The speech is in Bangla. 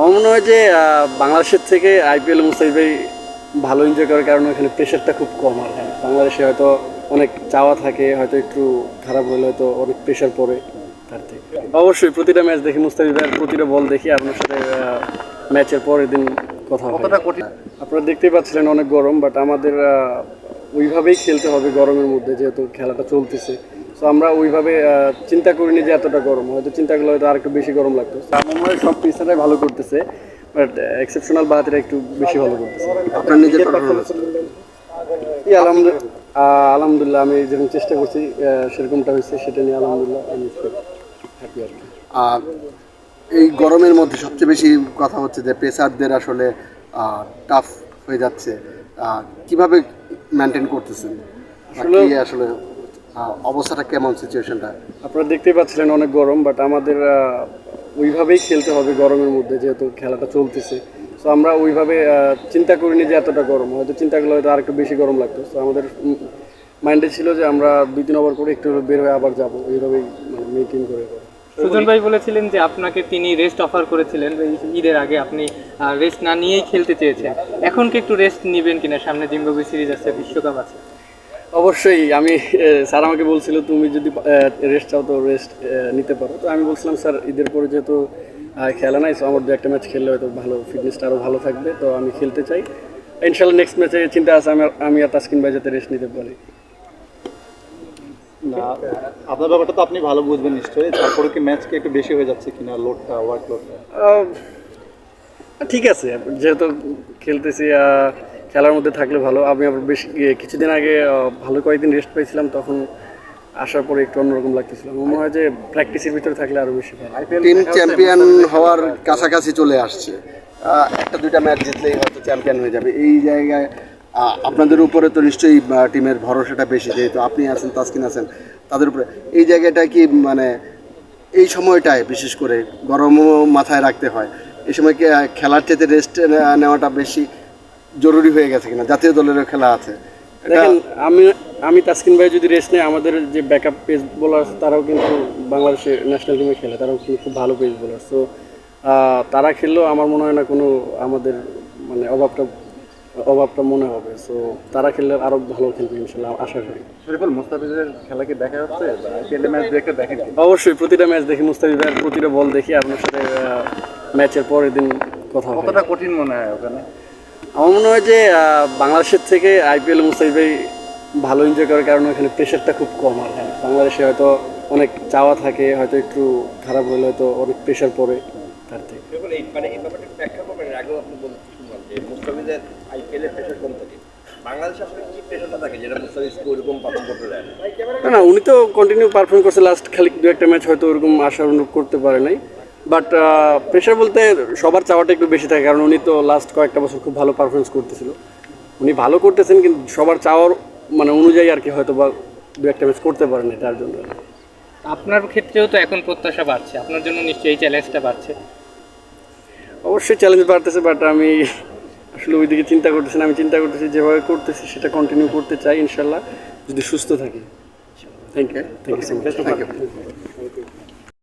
আমার মনে হয় যে বাংলাদেশের থেকে আইপিএল মুস্তাফিজ ভাই ভালো এনজয় করার কারণে এখানে প্রেশারটা খুব কম আর হ্যাঁ বাংলাদেশে হয়তো অনেক চাওয়া থাকে হয়তো একটু খারাপ হলে হয়তো অনেক প্রেশার পড়ে তার থেকে। অবশ্যই প্রতিটা ম্যাচ দেখি মুস্তাফিজ ভাইয়ের প্রতিটা বল দেখি আপনার সাথে ম্যাচের পরের দিন কথা কতটা কঠিন? আপনারা দেখতেই পাচ্ছিলেন অনেক গরম বাট আমাদের ওইভাবেই খেলতে হবে গরমের মধ্যে যেহেতু খেলাটা চলতেছে। তো আমরা ওইভাবে চিন্তা করিনি যে এতটা গরম। হয়তো চিন্তা করলে হয়তো আরেকটু বেশি গরম লাগতো। আমার মনে হয় সব পিসারাই ভালো করতেছে বাট এক্সেপশনাল বাহাতিরা একটু বেশি ভালো করতেছে। আপনার নিজের এই আলহামদুলিল্লাহ। আলহামদুলিল্লাহ আমি যেরকম চেষ্টা করছি সেরকমটা হয়েছে সেটা নিয়ে আলহামদুলিল্লাহ আমি হ্যাপি আর কি। আর এই গরমের মধ্যে সবচেয়ে বেশি কথা হচ্ছে যে পেসারদের আসলে টাফ হয়ে যাচ্ছে। কীভাবে মেনটেন করতেছেন? আসলে- অবস্থাটা কেমন সিচুয়েশনটা আপনারা দেখতেই পাচ্ছিলেন অনেক গরম বাট আমাদের ওইভাবেই খেলতে হবে গরমের মধ্যে যেহেতু খেলাটা চলতেছে। সো আমরা ওইভাবে চিন্তা করিনি যে এতটা গরম। হয়তো চিন্তা করলে হয়তো আরেকটু বেশি গরম লাগতো। তো আমাদের মাইন্ডে ছিল যে আমরা দুই তিন ওভার করে একটু বের হয়ে আবার যাব। এইভাবেই মানে মেনটেন করে করে। সুজন ভাই বলেছিলেন যে আপনাকে তিনি রেস্ট অফার করেছিলেন। ঈদের আগে আপনি রেস্ট না নিয়েই খেলতে চেয়েছেন। এখন কি একটু রেস্ট নেবেন কিনা? সামনে জিম্বাবুয়ে সিরিজ আছে বিশ্বকাপ আছে। অবশ্যই আমি স্যার আমাকে বলছিল তুমি যদি রেস্ট চাও তো রেস্ট নিতে পারো। তো আমি বলছিলাম স্যার ঈদের পরে যেহেতু খেলা নাই তো আমার দু একটা ম্যাচ খেললে হয়তো ভালো ফিটনেসটা আরও ভালো থাকবে। তো আমি খেলতে চাই। ইনশাল্লাহ নেক্সট ম্যাচে চিন্তা আছে আমি আমি আর তাসকিন ভাই যাতে রেস্ট নিতে পারি। না আপনার ব্যাপারটা তো আপনি ভালো বুঝবেন নিশ্চয়ই। তারপরে কি ম্যাচ কি একটু বেশি হয়ে যাচ্ছে কিনা লোডটা ওয়ার্ক লোডটা ঠিক আছে যেহেতু খেলতেছি খেলার মধ্যে থাকলে ভালো। আমি আবার বেশ কিছুদিন আগে ভালো কয়েকদিন রেস্ট পাইছিলাম, তখন আসার পরে একটু অন্যরকম লাগতেছিল। মনে হয় যে প্র্যাকটিসের ভিতরে থাকলে আরও বেশি ভালো। টিম চ্যাম্পিয়ন হওয়ার কাছাকাছি চলে আসছে। একটা দুইটা ম্যাচ জিতলেই হয়তো চ্যাম্পিয়ন হয়ে যাবে। এই জায়গায় আপনাদের উপরে তো নিশ্চয়ই টিমের ভরসাটা বেশি, যেহেতু আপনি আছেন, তাসকিন আছেন, তাদের উপরে। এই জায়গাটা কি মানে এই সময়টায় বিশেষ করে গরমও মাথায় রাখতে হয়? এই সময় খেলার চেয়ে রেস্ট নেওয়াটা বেশি জরুরি হয়ে গেছে কিনা? জাতীয় দলেরও খেলা আছে। দেখেন আমি আমি তাসকিন ভাই যদি রেস্ট নেই আমাদের যে ব্যাকআপ পেস বোলার তারাও কিন্তু বাংলাদেশের ন্যাশনাল টিমে খেলে। তারাও কিন্তু খুব ভালো পেস বোলার সো তারা খেললেও আমার মনে হয় না কোনো আমাদের মানে অভাবটা অভাবটা মনে হবে। সো তারা খেললে আরও ভালো খেলবে ইনশাল্লাহ আশা করি। শরীফুল মুস্তাফিজের খেলা কি দেখা যাচ্ছে আইপিএল ম্যাচ দেখে দেখেন অবশ্যই প্রতিটা ম্যাচ দেখি মুস্তাফিজ ভাইয়ের প্রতিটা বল দেখি আপনার সাথে ম্যাচের পরের দিন কথা কতটা কঠিন মনে হয় ওখানে? আমার মনে হয় যে বাংলাদেশের থেকে আইপিএল মুস্তাফিজ ভাই ভালো এনজয় করার কারণে এখানে প্রেশারটা খুব কম আর হ্যাঁ। বাংলাদেশে হয়তো অনেক চাওয়া থাকে হয়তো একটু খারাপ হলে হয়তো অনেক প্রেশার পড়ে তার থেকে। মানে এই ব্যাপারটা ব্যাখ্যা করবেন আগেও আপনি বলতে যে মুস্তাফিজের আইপিএল প্রেশার কম থাকে। না না উনি তো কন্টিনিউ পারফর্ম করছে লাস্ট খালি দু একটা ম্যাচ হয়তো ওরকম আশা অনুভব করতে পারে নাই। বাট প্রেশার বলতে সবার চাওয়াটা একটু বেশি থাকে কারণ উনি তো লাস্ট কয়েকটা বছর খুব ভালো পারফরমেন্স করতেছিল। উনি ভালো করতেছেন কিন্তু সবার চাওয়ার মানে অনুযায়ী আর কি হয়তো বা দু একটা ম্যাচ করতে পারেন তার জন্য। আপনার ক্ষেত্রেও তো এখন প্রত্যাশা বাড়ছে আপনার জন্য নিশ্চয়ই এই চ্যালেঞ্জটা বাড়ছে। অবশ্যই চ্যালেঞ্জ বাড়তেছে বাট আমি আসলে ওইদিকে চিন্তা করতেছি না আমি চিন্তা করতেছি যেভাবে করতেছি সেটা কন্টিনিউ করতে চাই ইনশাল্লাহ যদি সুস্থ থাকি। Thank you thank you Thank you.